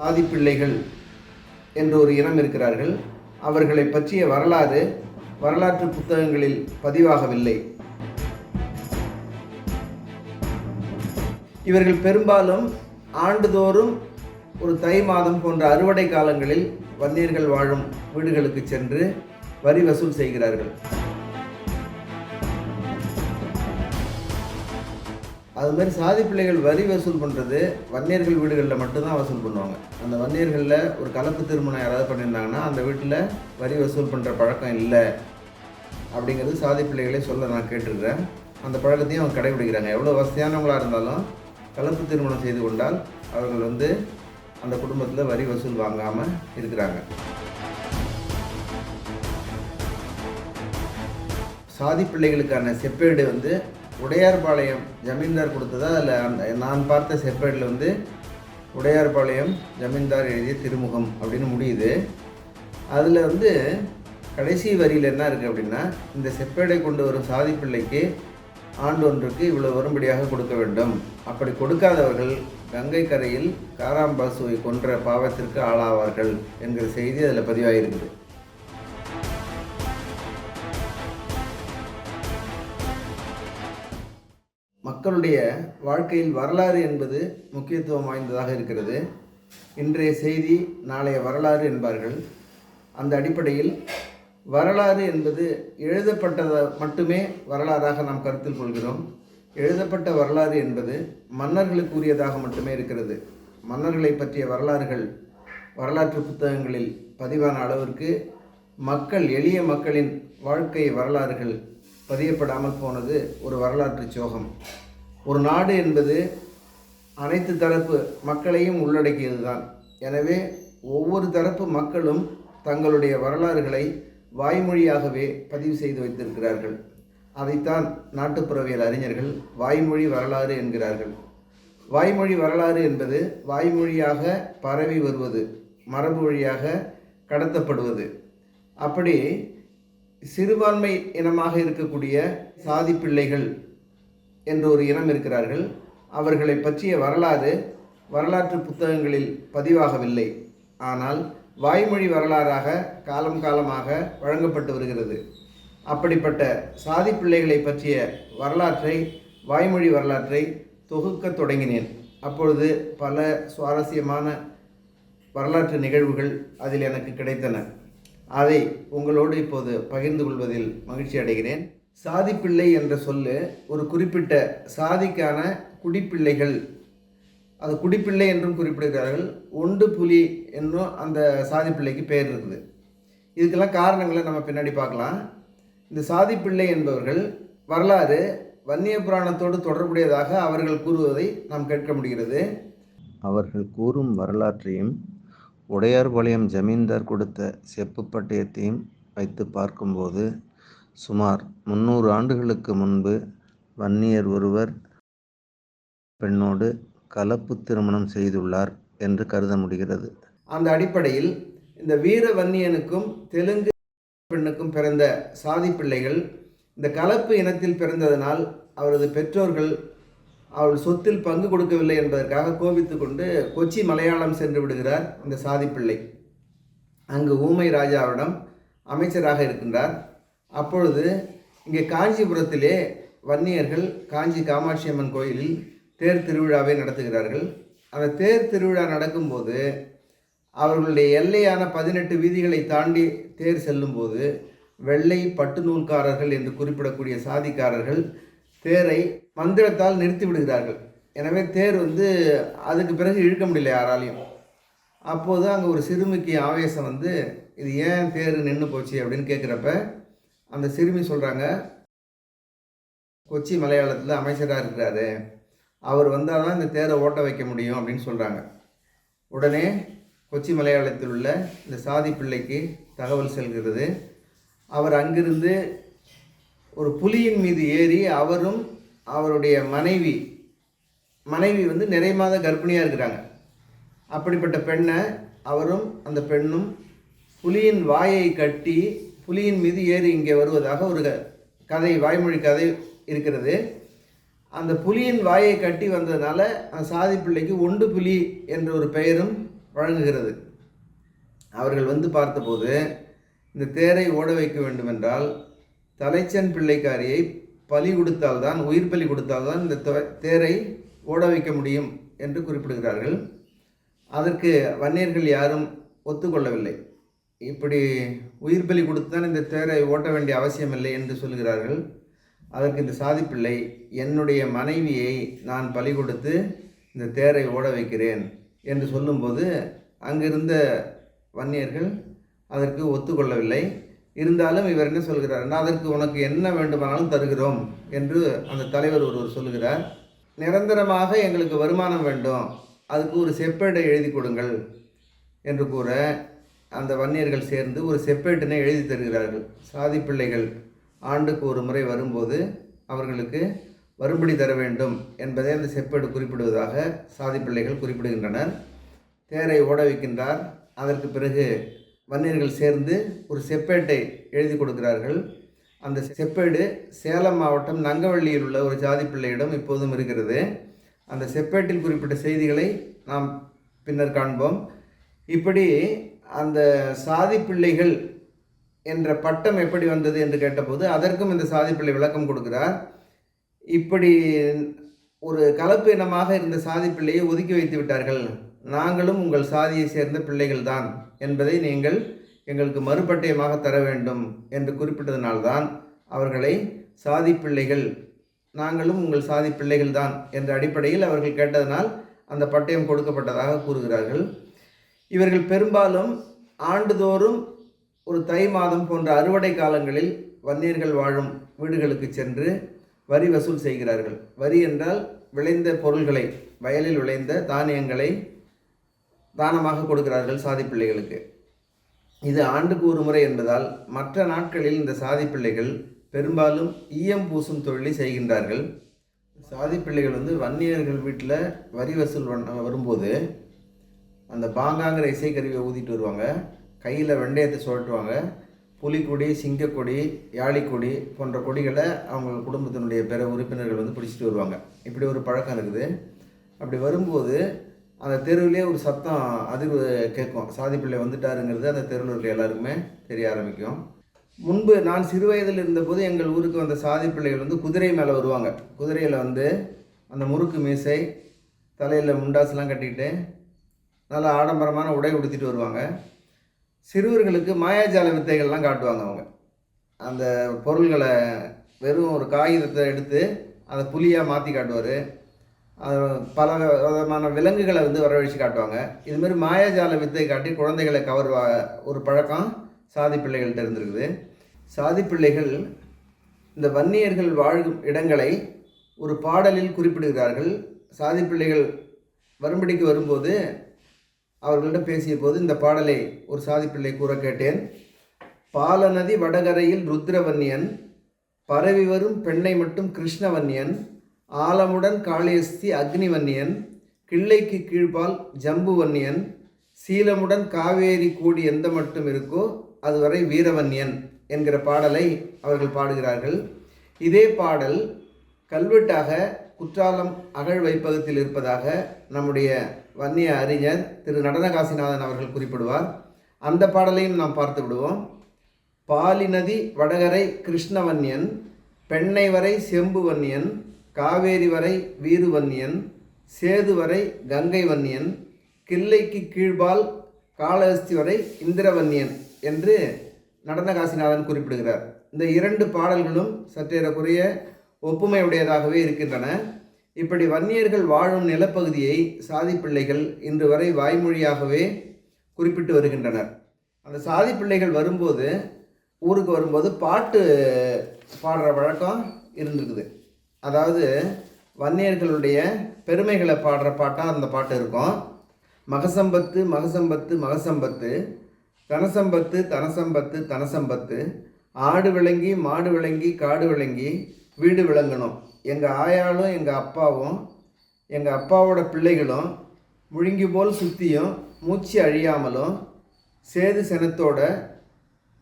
சாதி பிள்ளைகள் என்ற ஒரு இனம் இருக்கிறார்கள். அவர்களை பற்றிய வரலாறு வரலாற்று புத்தகங்களில் பதிவாகவில்லை. இவர்கள் பெரும்பாலும் ஆண்டுதோறும் ஒரு தை மாதம் போன்ற அறுவடை காலங்களில் வன்னியர்கள் வாழும் வீடுகளுக்கு சென்று வரி வசூல் செய்கிறார்கள். அது மாதிரி சாதி பிள்ளைகள் வரி வசூல் பண்ணுறது வன்னியர்கள் வீடுகளில் மட்டும்தான் வசூல் பண்ணுவாங்க. அந்த வன்னியர்களில் ஒரு கலப்பு திருமணம் யாராவது பண்ணியிருந்தாங்கன்னா அந்த வீட்டில் வரி வசூல் பண்ணுற பழக்கம் இல்லை அப்படிங்கிறது சாதி பிள்ளைகளே சொல்ல நான் கேட்டிருக்கிறேன். அந்த பழக்கத்தையும் அவங்க கடைபிடிக்கிறாங்க. எவ்வளோ வசதியானவங்களாக இருந்தாலும் கலப்பு திருமணம் செய்து கொண்டால் அவர்கள் வந்து அந்த குடும்பத்தில் வரி வசூல் வாங்காமல் இருக்கிறாங்க. சாதி பிள்ளைகளுக்கான செப்பேடு வந்து உடையார்பாளையம் ஜமீன்தார் கொடுத்ததா? அதில் அந்த நான் பார்த்த செப்பேடில் வந்து உடையார்பாளையம் ஜமீன்தார் எழுதிய திருமுகம் அப்படின்னு முடியுது. அதில் வந்து கடைசி வரியில் என்ன இருக்குது அப்படின்னா இந்த செப்பேடை கொண்டு வரும் சாதி பிள்ளைக்கு ஆண்டு ஒன்றுக்கு இவ்வளோ வரும்படியாக கொடுக்க வேண்டும். அப்படி கொடுக்காதவர்கள் கங்கை கரையில் காராம்பாசுவை கொன்ற பாவத்திற்கு ஆளாவார்கள் என்கிற செய்தி அதில் பதிவாகிருக்குது மக்களுடைய வாழ்க்கையில் வரலாறு என்பது முக்கியத்துவம் வாய்ந்ததாக இருக்கிறது. இன்றைய செய்தி நாளைய வரலாறு என்பார்கள். அந்த அடிப்படையில் வரலாறு என்பது எழுதப்பட்டதை மட்டுமே வரலாறாக நாம் கருத்தில் கொள்கிறோம். எழுதப்பட்ட வரலாறு என்பது மன்னர்களுக்கு உரியதாக மட்டுமே இருக்கிறது. மன்னர்களை பற்றிய வரலாறுகள் வரலாற்று புத்தகங்களில் பதிவான அளவிற்கு மக்கள் எளிய மக்களின் வாழ்க்கை வரலாறுகள் பதியப்படாமல் போனது ஒரு வரலாற்று சோகம். ஒரு நாடு என்பது அனைத்து தரப்பு மக்களையும் உள்ளடக்கியது தான் எனவே ஒவ்வொரு தரப்பு மக்களும் தங்களுடைய வரலாறுகளை வாய்மொழியாகவே பதிவு செய்து வைத்திருக்கிறார்கள். அதைத்தான் நாட்டுப்புறவியல் அறிஞர்கள் வாய்மொழி வரலாறு என்கிறார்கள். வாய்மொழி வரலாறு என்பது வாய்மொழியாக பரவி வருவது மரபு வழியாக கடத்தப்படுவது. அப்படி சிறுபான்மை இனமாக இருக்கக்கூடிய சாதி பிள்ளைகள் என்ற ஒரு இனம் இருக்கிறார்கள். அவர்களை பற்றிய வரலாறு வரலாற்று புத்தகங்களில் பதிவாகவில்லை. ஆனால் வாய்மொழி வரலாறாக காலம் காலமாக வழங்கப்பட்டு வருகிறது. அப்படிப்பட்ட சாதி பிள்ளைகளை பற்றிய வரலாற்றை வாய்மொழி வரலாற்றை தொகுக்க தொடங்கினேன். அப்பொழுது பல சுவாரஸ்யமான வரலாற்று நிகழ்வுகள் அதில் எனக்கு கிடைத்தன. அதை உங்களோடு இப்போது பகிர்ந்து கொள்வதில் மகிழ்ச்சி அடைகிறேன். சாதிப்பிள்ளை என்ற சொல்லு ஒரு குறிப்பிட்ட சாதிக்கான குடிப்பிள்ளைகள். அது குடிப்பிள்ளை என்றும் குறிப்பிடுகிறார்கள். ஒண்டு புலி என்றும் அந்த சாதிப்பிள்ளைக்கு பெயர் இருக்குது இதுக்கெல்லாம் காரணங்களை நம்ம பின்னாடி பார்க்கலாம். இந்த சாதிப்பிள்ளை என்பவர்கள் வரலாறு வன்னிய புராணத்தோடு தொடர்புடையதாக அவர்கள் கூறுவதை நாம் கேட்க முடிகிறது. அவர்கள் கூறும் வரலாற்றையும் உடையார்பாளையம் ஜமீன்தார் கொடுத்த செப்பு பட்டயத்தையும் வைத்து பார்க்கும்போது சுமார் முந்நூறு ஆண்டுகளுக்கு முன்பு வன்னியர் ஒருவர் பெண்ணோடு கலப்பு திருமணம் செய்துள்ளார் என்று கருத முடிகிறது. அந்த அடிப்படையில் இந்த வீர வன்னியனுக்கும் தெலுங்கு பெண்ணுக்கும் பிறந்த சாதி பிள்ளைகள் இந்த கலப்பு இனத்தில் பிறந்ததனால் அவரது பெற்றோர்கள் அவள் சொத்தில் பங்கு கொடுக்கவில்லை என்பதற்காக கோபித்து கொண்டு கொச்சி மலையாளம் சென்று விடுகிறார் இந்த சாதி பிள்ளை. அங்கு ஊமை ராஜாவிடம் அமைச்சராக இருக்கின்றார். அப்பொழுது இங்கே காஞ்சிபுரத்திலே வன்னியர்கள் காஞ்சி காமாட்சி அம்மன் கோயிலில் தேர் திருவிழாவை நடத்துகிறார்கள். அந்த தேர் திருவிழா நடக்கும்போது அவர்களுடைய எல்லையான பதினெட்டு வீதிகளை தாண்டி தேர் செல்லும்போது வெள்ளை பட்டு நூல்காரர்கள் என்று குறிப்பிடக்கூடிய சாதிக்காரர்கள் தேரை மந்திரத்தால் நிறுத்தி விடுகிறார்கள். எனவே தேர் வந்து அதுக்கு பிறகு இழுக்க முடியல யாராலையும். அப்போது அங்கே ஒரு சிறுமிக்கு ஆவேசம் வந்து இது ஏன் தேர் நின்று போச்சு? அப்படின்னு கேட்குறப்ப அந்த சிறுமி சொல்கிறாங்க கொச்சி மலையாளத்தில் அமைச்சராக இருக்கிறாரு. அவர் வந்தால் தான் இந்த தேரை ஓட்ட வைக்க முடியும் அப்படின்னு சொல்கிறாங்க உடனே கொச்சி மலையாளத்தில் உள்ள இந்த சாதி பிள்ளைக்கு தகவல் செல்கிறது. அவர் அங்கிருந்து ஒரு புலியின் மீது ஏறி அவரும் அவருடைய மனைவி மனைவி வந்து நிறை மாத கர்ப்பிணியாக இருக்கிறாங்க. அப்படிப்பட்ட பெண்ணை அவரும் அந்த பெண்ணும் புலியின் வாயை கட்டி புலியின் மீது ஏறி இங்கே வருவதாக ஒரு க- கதை வாய்மொழி கதை இருக்கிறது. அந்த புலியின் வாயை கட்டி வந்ததுனால அந்த சாதி பிள்ளைக்கு ஒண்டு புலி என்ற ஒரு பெயரும் வழங்குகிறது. அவர்கள் வந்து பார்த்தபோது இந்த தேரை ஓட வைக்க வேண்டுமென்றால் தலைச்சன் பிள்ளைக்காரியை பலி கொடுத்தால்தான் உயிர் பலி கொடுத்தால்தான் இந்த தேரை ஓட வைக்க முடியும் என்று குறிப்பிடுகிறார்கள். அதற்கு வன்னியர்கள் யாரும் ஒத்துக்கொள்ளவில்லை. இப்படி உயிர் பலி கொடுத்து தான் இந்த தேரை ஓட்ட வேண்டிய அவசியமில்லை என்று சொல்கிறார்கள். அதற்கு இந்த சாதிப்பிள்ளை என்னுடைய மனைவியை நான் பலி கொடுத்து இந்த தேரை ஓட வைக்கிறேன் என்று சொல்லும்போது அங்கிருந்த வன்னியர்கள் அதற்கு ஒத்துக்கொள்ளவில்லை. இருந்தாலும் இவர் என்ன சொல்கிறார்னா அதற்கு உனக்கு என்ன வேண்டுமானாலும் தருகிறோம் என்று அந்த தலைவர் ஒருவர் சொல்லுகிறார் நிரந்தரமாக எங்களுக்கு வருமானம் வேண்டும். அதுக்கு ஒரு செப்பேடை எழுதி கொடுங்கள் என்று கூற அந்த வன்னியர்கள் சேர்ந்து ஒரு செப்பேட்டினை எழுதி தருகிறார்கள். சாதி பிள்ளைகள் ஆண்டுக்கு ஒரு முறை வரும்போது அவர்களுக்கு வரும்படி தர வேண்டும் என்பதை அந்த செப்பேடு குறிப்பிடுவதாக சாதி பிள்ளைகள் குறிப்பிடுகின்றனர். தேரை ஓட வைக்கின்றார். அதற்கு பிறகு வன்னியர்கள் சேர்ந்து ஒரு செப்பேட்டை எழுதி கொடுக்கிறார்கள். அந்த செப்பேடு சேலம் மாவட்டம் நங்கவள்ளியில் உள்ள ஒரு ஜாதி பிள்ளையிடம் இப்போதும் இருக்கிறது. அந்த செப்பேட்டில் குறிப்பிட்ட செய்திகளை நாம் பின்னர் காண்போம். இப்படி அந்த சாதி பிள்ளைகள் என்ற பட்டம் எப்படி வந்தது என்று கேட்டபோது அதற்கும் இந்த சாதி பிள்ளை விளக்கம் கொடுக்கிறார். இப்படி ஒரு கலப்பு இனமாக இருந்த சாதி பிள்ளையை ஒதுக்கி வைத்து விட்டார்கள். நாங்களும் உங்கள் சாதியை சேர்ந்த பிள்ளைகள்தான் என்பதை நீங்கள் எங்களுக்கு மறுபட்டயமாக தர வேண்டும் என்று குறிப்பிட்டதனால்தான் அவர்களை சாதி பிள்ளைகள் நாங்களும் உங்கள் சாதி பிள்ளைகள்தான் என்ற அடிப்படையில் அவர்கள் கேட்டதனால் அந்த பட்டயம் கொடுக்கப்பட்டதாக கூறுகிறார்கள். இவர்கள் பெரும்பாலும் ஆண்டுதோறும் ஒரு தை மாதம் போன்ற அறுவடை காலங்களில் வன்னியர்கள் வாழும் வீடுகளுக்கு சென்று வரி வசூல் செய்கிறார்கள். வரி என்றால் விளைந்த பொருள்களை வயலில் விளைந்த தானியங்களை தானமாக கொடுக்கிறார்கள் சாதி பிள்ளைகளுக்கு. இது ஆண்டுக்கு ஒரு முறை என்பதால் மற்ற நாட்களில் இந்த சாதி பிள்ளைகள் பெரும்பாலும் ஈயம் பூசும் தொழிலை செய்கின்றார்கள். சாதி பிள்ளைகள் வந்து வன்னியர்கள் வீட்டில் வரி வசூல் வரும்போது அந்த பாங்காங்கிற இசைக்கருவியை ஊதிட்டு வருவாங்க. கையில் வெண்டயத்தை சுழட்டுவாங்க புலிக்கொடி சிங்கக்கொடி யாழிக்கொடி போன்ற கொடிகளை அவங்க குடும்பத்தினுடைய பிற உறுப்பினர்கள் வந்து பிடிச்சிட்டு வருவாங்க. இப்படி ஒரு பழக்கம் இருக்குது. அப்படி வரும்போது அந்த தெருவிலே ஒரு சத்தம் அதிர்வு கேட்கும். சாதி பிள்ளை வந்துட்டாருங்கிறது அந்த தெருவில் இருக்க எல்லாருக்குமே தெரிய ஆரம்பிக்கும். முன்பு நான் சிறு வயதில் இருந்தபோது எங்கள் ஊருக்கு வந்த சாதி பிள்ளைகள் வந்து குதிரை மேலே வருவாங்க. குதிரையில் வந்து அந்த முறுக்கு மீசை தலையில் முண்டாசுலாம் கட்டிக்கிட்டு நல்ல ஆடம்பரமான உடை உடுத்திட்டு வருவாங்க. சிறுவர்களுக்கு மாயாஜால வித்தைகள்லாம் காட்டுவாங்க அவங்க. அந்த பொருள்களை வெறும் ஒரு காகிதத்தை எடுத்து அதை புலியாக மாற்றி காட்டுவார். பல விதமான விலங்குகளை வந்து வரவழைச்சு காட்டுவாங்க. இதுமாரி மாயாஜால வித்தை காட்டி குழந்தைகளை கவர்வா ஒரு பழக்கம் சாதி பிள்ளைகள்கிட்ட இருந்திருக்குது. சாதி பிள்ளைகள் இந்த வன்னியர்கள் வாழும் இடங்களை ஒரு பாடலில் குறிப்பிடுகிறார்கள். சாதி பிள்ளைகள் வரும்படிக்கு வரும்போது அவர்களிடம் பேசிய போது இந்த பாடலை ஒரு சாதி பிள்ளை கூற கேட்டேன். பாலநதி வடகரையில் ருத்ரவன்யன் பரவி வரும் பெண்ணை மட்டும் கிருஷ்ணவன்யன் ஆலமுடன் காளியஸ்தி அக்னிவன்யன் கிள்ளைக்கு கீழ்பால் ஜம்புவன்யன் சீலமுடன் காவேரி கூடி எந்த மட்டும் இருக்கோ அதுவரை வீரவன்யன் என்கிற பாடலை அவர்கள் பாடுகிறார்கள். இதே பாடல் கல்வெட்டாக குற்றாலம் அகழ் வைப்பகத்தில் இருப்பதாக நம்முடைய வன்னிய அறிஞர் திரு நடனகாசிநாதன் அவர்கள் குறிப்பிடுவார். அந்த பாடலையும் நாம் பார்த்து விடுவோம். பாலிநதி வடகரை கிருஷ்ணவன்யன் பெண்ணை வரை செம்பு வன்னியன் காவேரி வரை வீருவன்னியன் சேது வரை கங்கை வன்னியன் கிள்ளைக்கு கீழ்பால் காளஹஸ்தி வரை இந்திரவன்னியன் என்று நடனகாசிநாதன் குறிப்பிடுகிறார். இந்த இரண்டு பாடல்களும் சற்றேறக்குறைய ஒப்புமையுடையதாகவே இருக்கின்றன. இப்படி வன்னியர்கள் வாழும் நிலப்பகுதியை சாதி பிள்ளைகள் இன்று வரை வாய்மொழியாகவே குறிப்பிட்டு வருகின்றனர். அந்த சாதி பிள்ளைகள் வரும்போது ஊருக்கு வரும்போது பாட்டு பாடுற வழக்கம் இருந்திருக்குது. அதாவது வன்னியர்களுடைய பெருமைகளை பாடுற பாட்டாக அந்த பாட்டு இருக்கும். மகசம்பத்து மகசம்பத்து மகசம்பத்து தனசம்பத்து தனசம்பத்து தனசம்பத்து ஆடு விளங்கி மாடு விளங்கி காடு விளங்கி வீடு விளங்கணும். எங்கள் ஆயாலும் எங்கள் அப்பாவும் எங்கள் அப்பாவோட பிள்ளைகளும் முழுங்கி போல் சுற்றியும் மூச்சு அழியாமலும் சேது செனத்தோட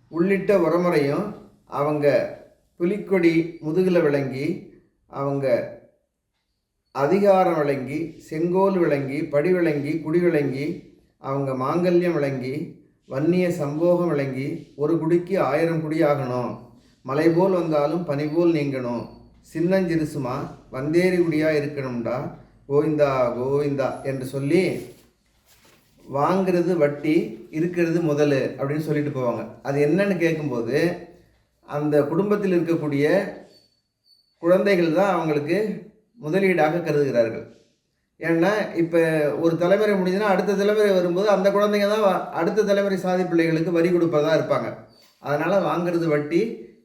உள்ளிட்ட உரமுறையும் அவங்க புலிக்கொடி முதுகில் விளங்கி அவங்க அதிகாரம் விளங்கி செங்கோல் விளங்கி படி விளங்கி குடி விளங்கி அவங்க மாங்கல்யம் விளங்கி வன்னிய சம்போகம் விளங்கி ஒரு குடிக்கு ஆயிரம் குடி ஆகணும். மலை போல் வந்தாலும் பனி போல் நீங்கணும் சின்னஞ்சிறுசுமா வந்தேரி குடியா இருக்கணும்டா. கோவிந்தா கோவிந்தா என்று சொல்லி வாங்கிறது வட்டி இருக்கிறது முதல் அப்படின்னு சொல்லிட்டு போவாங்க. அது என்னன்னு கேட்கும்போது அந்த குடும்பத்தில் இருக்கக்கூடிய குழந்தைகள் தான் அவங்களுக்கு முதலீடாக கருதுகிறார்கள். ஏன்னா இப்போ ஒரு தலைமுறை முடிஞ்சுன்னா அடுத்த தலைமுறை வரும்போது அந்த குழந்தைங்க தான் அடுத்த தலைமுறை சாதி பிள்ளைகளுக்கு வரி கொடுப்பதாக இருப்பாங்க. அதனால் வாங்குறது வட்டி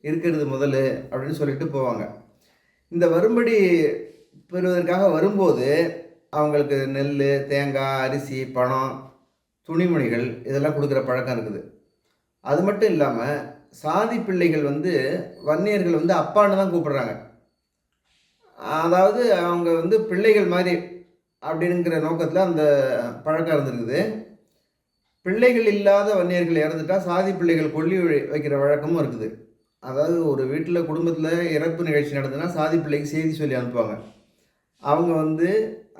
இருக்கிறது முதல் அப்படின்னு சொல்லிட்டு போவாங்க. இந்த வரும்படி பெறுவதற்காக வரும்போது அவங்களுக்கு நெல் தேங்காய் அரிசி பணம் துணிமணிகள் இதெல்லாம் கொடுக்குற பழக்கம் இருக்குது. அது மட்டும் இல்லாமல் சாதி பிள்ளைகள் வந்து வன்னியர்கள் வந்து அப்பான்னு தான் கூப்பிடுறாங்க. அதாவது அவங்க வந்து பிள்ளைகள் மாதிரி அப்படிங்கிற நோக்கத்தில் அந்த பழக்கம் இருந்திருக்குது. பிள்ளைகள் இல்லாத வன்னியர்கள் இறந்துட்டா சாதி பிள்ளைகள் கொல்லி வைக்கிற வழக்கமும் இருக்குது. அதாவது ஒரு வீட்டில் குடும்பத்தில் இறப்பு நிகழ்ச்சி நடந்ததுன்னா சாதி பிள்ளைக்கு செய்தி சொல்லி அனுப்புவாங்க. அவங்க வந்து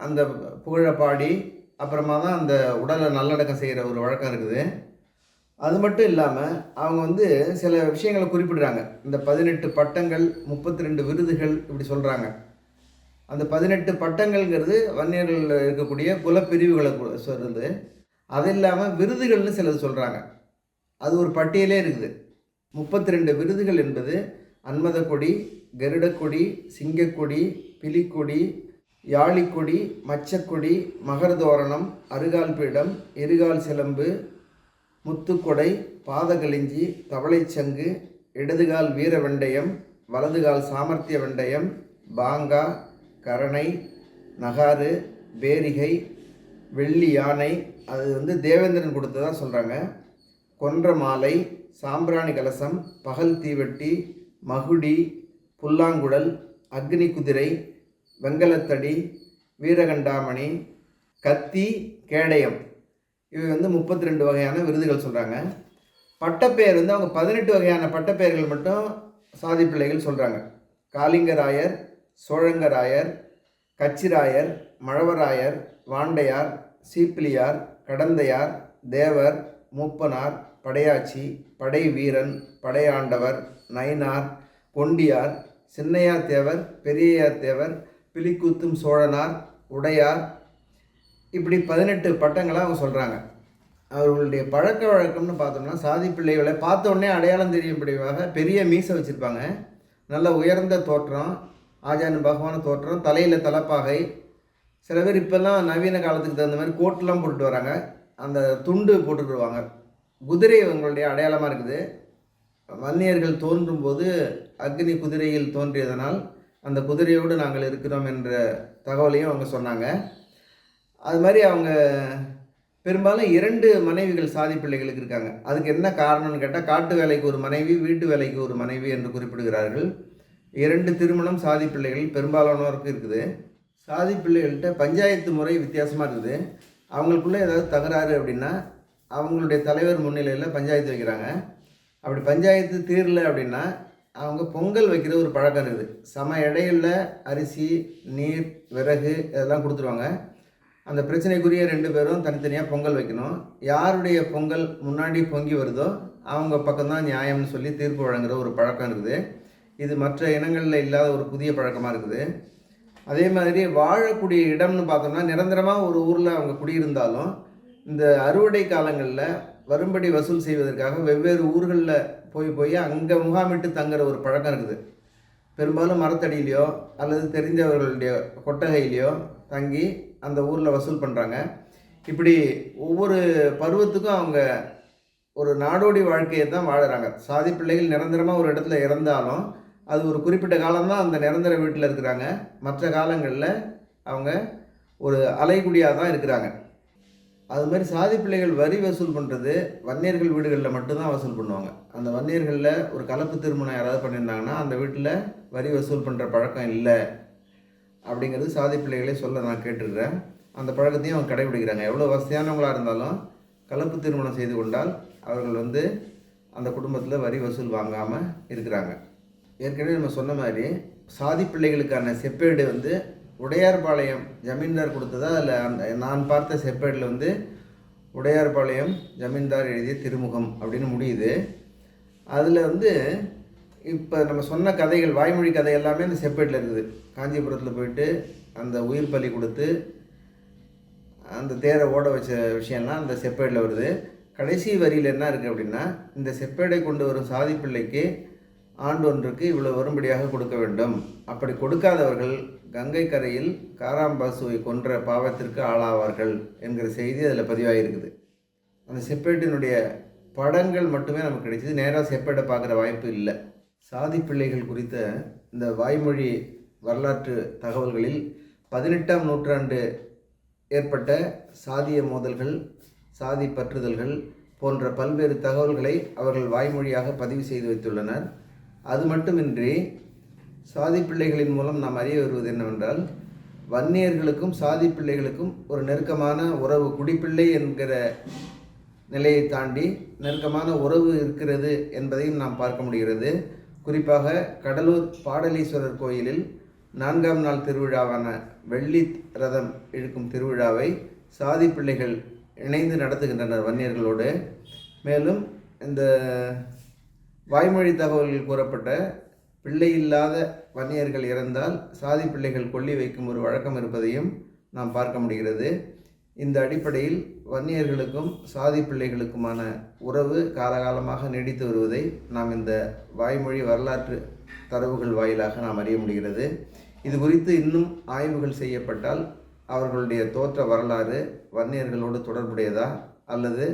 அந்த புகழை பாடி அப்புறமா தான் அந்த உடலை நல்லடக்கம் செய்கிற ஒரு வழக்கம் இருக்குது. அது மட்டும் இல்லாமல் அவங்க வந்து சில விஷயங்களை குறிப்பிடுறாங்க. இந்த பதினெட்டு பட்டங்கள் முப்பத்தி ரெண்டு விருதுகள் இப்படி சொல்கிறாங்க அந்த பதினெட்டு பட்டங்கள்ங்கிறது வன்னியர்களில் இருக்கக்கூடிய குலப்பிரிவுகளை சொல்கிறது அது இல்லாமல் விருதுகள்னு சிலது சொல்கிறாங்க அது ஒரு பட்டியலே இருக்குது. முப்பத்தி ரெண்டு விருதுகள் என்பது அன்மதக்கொடி கருடக்கொடி சிங்கக்கொடி பிலிக்கொடி யாழிக்கொடி மச்சக்கொடி மகரதோரணம் அருகால் பீடம் எருகால் சிலம்பு முத்துக்கொடை பாதகலிஞ்சி தவளைச்சங்கு இடதுகால் வீர வெண்டயம் வலதுகால் சாமர்த்திய வெண்டயம் பாங்கா கரணை நகாறு பேரிகை வெள்ளி யானை அது வந்து தேவேந்திரன் கொடுத்ததாக சொல்கிறாங்க கொன்ற மாலை சாம்பிராணி கலசம் பகல் தீவெட்டி மகுடி புல்லாங்குழல் அக்னி குதிரை வெங்கலத்தடி வீரகண்டாமணி கத்தி கேடயம். இவை வந்து முப்பத்தி ரெண்டு வகையான விருதுகள் சொல்கிறாங்க பட்டப்பெயர் வந்து அவங்க பதினெட்டு வகையான பட்டப்பெயர்கள் மட்டும் சாதி பிள்ளைகள் சொல்கிறாங்க காளிங்கராயர் சோழங்கராயர் கச்சிராயர் மழவராயர் வாண்டையார் சீப்பிலியார் கடந்தையார் தேவர் மூப்பனார் படையாச்சி படை வீரன் படையாண்டவர் நயினார் கொண்டியார் சின்னையார் தேவர் பெரியையார் தேவர் பிலிக்கூத்தும் சோழனார் உடையார். இப்படி பதினெட்டு பட்டங்களாக அவங்க சொல்கிறாங்க அவர்களுடைய பழக்க வழக்கம்னு பார்த்தோம்னா சாதி பிள்ளைகளை பார்த்தோன்னே அடையாளம் தெரியும்படியாக பெரிய மீசை வச்சுருப்பாங்க. நல்ல உயர்ந்த தோற்றம் ஆஜானு பகவான தோற்றம் தலையில் தலைப்பாகை. சில பேர் இப்போல்லாம் நவீன காலத்துக்கு தகுந்த மாதிரி கோட்டெலாம் போட்டுட்டு வராங்க. அந்த துண்டு போட்டுட்டு வருவாங்க. குதிரை இவங்களுடைய அடையாளமாக இருக்குது. வன்னியர்கள் தோன்றும் போது அக்னி குதிரையில் தோன்றியதனால் அந்த குதிரையோடு நாங்கள் இருக்கிறோம் என்ற தகவலையும் அவங்க சொன்னாங்க. அது மாதிரி அவங்க பெரும்பாலும் இரண்டு மனைவிகள் சாதி பிள்ளைகளுக்கு இருக்காங்க. அதுக்கு என்ன காரணம்னு கேட்டால் காட்டு வேலைக்கு ஒரு மனைவி வீட்டு வேலைக்கு ஒரு மனைவி என்று குறிப்பிடுகிறார்கள். இரண்டு திருமணம் சாதி பிள்ளைகள் பெரும்பாலானோருக்கு இருக்குது. சாதி பிள்ளைகள்கிட்ட பஞ்சாயத்து முறை வித்தியாசமாக இருக்குது. அவங்களுக்குள்ளே ஏதாவது தகராறு அப்படின்னா அவங்களுடைய தலைவர் முன்னிலையில் பஞ்சாயத்து வைக்கிறாங்க. அப்படி பஞ்சாயத்து தீரல அப்படின்னா அவங்க பொங்கல் வைக்கிற ஒரு பழக்கம் இருக்குது. சம இடையில அரிசி நீர் விறகு இதெல்லாம் கொடுத்துருவாங்க. அந்த பிரச்சனைக்குரிய ரெண்டு பேரும் தனித்தனியாக பொங்கல் வைக்கணும். யாருடைய பொங்கல் முன்னாடி பொங்கி வருதோ அவங்க பக்கம்தான் நியாயம்னு சொல்லி தீர்ப்பு வழங்குற ஒரு பழக்கம் இருக்குது. இது மற்ற இனங்களில் இல்லாத ஒரு புதிய பழக்கமாக இருக்குது. அதே மாதிரி வாழக்கூடிய இடம்னு பார்த்தோம்னா நிரந்தரமாக ஒரு ஊரில் அவங்க குடியிருந்தாலும் இந்த அறுவடை காலங்களில் வரும்படி வசூல் செய்வதற்காக வெவ்வேறு ஊர்களில் போய் போய் அங்கே முகாமிட்டு தங்குற ஒரு பழக்கம் இருக்குது. பெரும்பாலும் மரத்தடியிலையோ அல்லது தெரிஞ்சவர்களுடைய கொட்டகையிலையோ தங்கி அந்த ஊரில் வசூல் பண்ணுறாங்க இப்படி ஒவ்வொரு பருவத்துக்கும் அவங்க ஒரு நாடோடி வாழ்க்கையை தான் வாழுறாங்க. சாதி பிள்ளைகள் நிரந்தரமாக ஒரு இடத்துல இறந்தாலும் அது ஒரு குறிப்பிட்ட காலம்தான் அந்த நிரந்தர வீட்டில் இருக்கிறாங்க. மற்ற காலங்களில் அவங்க ஒரு அலைகுடியாக தான் இருக்கிறாங்க. அது மாதிரி சாதி பிள்ளைகள் வரி வசூல் பண்ணுறது வன்னியர்கள் வீடுகளில் மட்டும்தான் வசூல் பண்ணுவாங்க. அந்த வன்னியர்களில் ஒரு கலப்பு திருமணம் யாராவது பண்ணியிருந்தாங்கன்னா அந்த வீட்டில் வரி வசூல் பண்ணுற பழக்கம் இல்லை அப்படிங்கிறது சாதி பிள்ளைகளே சொல்ல நான் கேட்டிருக்கிறேன். அந்த பழக்கத்தையும் அவங்க கடைபிடிக்கிறாங்க. எவ்வளோ வசதியானவங்களாக இருந்தாலும் கலப்பு திருமணம் செய்து கொண்டால் அவர்கள் வந்து அந்த குடும்பத்தில் வரி வசூல் வாங்காமல் இருக்கிறாங்க. ஏற்கனவே நம்ம சொன்ன மாதிரி சாதி பிள்ளைகளுக்கான செப்பேடு வந்து உடையார்பாளையம் ஜமீன்தார் கொடுத்ததா? அதில் அந்த நான் பார்த்த செப்பேடில் வந்து உடையார்பாளையம் ஜமீன்தார் எழுதிய திருமுகம் அப்படின்னு முடியுது. அதில் வந்து இப்போ நம்ம சொன்ன கதைகள் வாய்மொழி கதை எல்லாமே அந்த செப்பேட்டில் இருக்குது காஞ்சிபுரத்தில் போயிட்டு அந்த உயிர் பலி கொடுத்து அந்த தேரை ஓட வச்ச விஷயம்லாம் அந்த செப்பேடில் வருது. கடைசி வரியில் என்ன இருக்குது அப்படின்னா இந்த செப்பேடை கொண்டு வரும் சாதி பிள்ளைக்கு ஆண்டு ஒன்றுக்கு இவ்வளோ வரும்படியாக கொடுக்க வேண்டும். அப்படி கொடுக்காதவர்கள் கங்கை கரையில் காராம்பாசுவை கொன்ற பாவத்திற்கு ஆளாவார்கள் என்கிற செய்தி அதில் பதிவாகிருக்குது அந்த செப்பேட்டினுடைய படங்கள் மட்டுமே நமக்கு கிடைச்சிது. நேராக செப்பேட்டை பார்க்குற வாய்ப்பு இல்லை. சாதி பிள்ளைகள் குறித்த இந்த வாய்மொழி வரலாற்று தகவல்களில் பதினெட்டாம் நூற்றாண்டு ஏற்பட்ட சாதிய மோதல்கள் சாதி பற்றுதல்கள் போன்ற பல்வேறு தகவல்களை அவர்கள் வாய்மொழியாக பதிவு செய்து வைத்துள்ளனர். அது மட்டுமின்றி சாதி பிள்ளைகளின் மூலம் நாம் அறிய வருவது என்னவென்றால் வன்னியர்களுக்கும் சாதி பிள்ளைகளுக்கும் ஒரு நெருக்கமான உறவு குடிப்பிள்ளை என்கிற நிலையை தாண்டி நெருக்கமான உறவு இருக்கிறது என்பதையும் நாம் பார்க்க முடிகிறது. குறிப்பாக கடலூர் பாடலீஸ்வரர் கோயிலில் நான்காம் நாள் திருவிழாவான வெள்ளி ரதம் இழுக்கும் திருவிழாவை சாதி பிள்ளைகள் இணைந்து நடத்துகின்றனர் வன்னியர்களோடு. மேலும் இந்த வாய்மொழி தகவல்கள் கூறப்பட்ட பிள்ளை இல்லாத வன்னியர்கள் இறந்தால் சாதி பிள்ளைகள் கொல்லி வைக்கும் ஒரு வழக்கம் இருப்பதையும் நாம் பார்க்க முடிகிறது. இந்த அடிப்படையில் வன்னியர்களுக்கும் சாதி பிள்ளைகளுக்குமான உறவு காலகாலமாக நீடித்து வருவதை நாம் இந்த வாய்மொழி வரலாற்று தரவுகள் வாயிலாக நாம் அறிய முடிகிறது. இது குறித்து இன்னும் ஆய்வுகள் செய்யப்பட்டால் அவர்களுடைய தோற்ற வரலாறு வன்னியர்களோடு தொடர்புடையதா அல்லது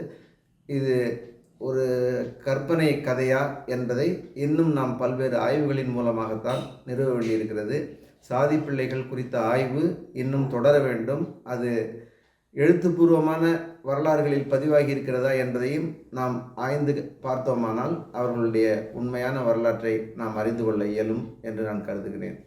இது ஒரு கற்பனை கதையா என்பதை இன்னும் நாம் பல்வேறு ஆய்வுகளின் மூலமாகத்தான் நிறுவ வேண்டியிருக்கிறது. சாதி பிள்ளைகள் குறித்த ஆய்வு இன்னும் தொடர வேண்டும். அது எழுத்துப்பூர்வமான வரலாறுகளில் பதிவாகி இருக்கிறதா என்பதையும் நாம் ஆய்ந்து பார்த்தோமானால் அவர்களுடைய உண்மையான வரலாற்றை நாம் அறிந்து கொள்ள இயலும் என்று நான் கருதுகிறேன்.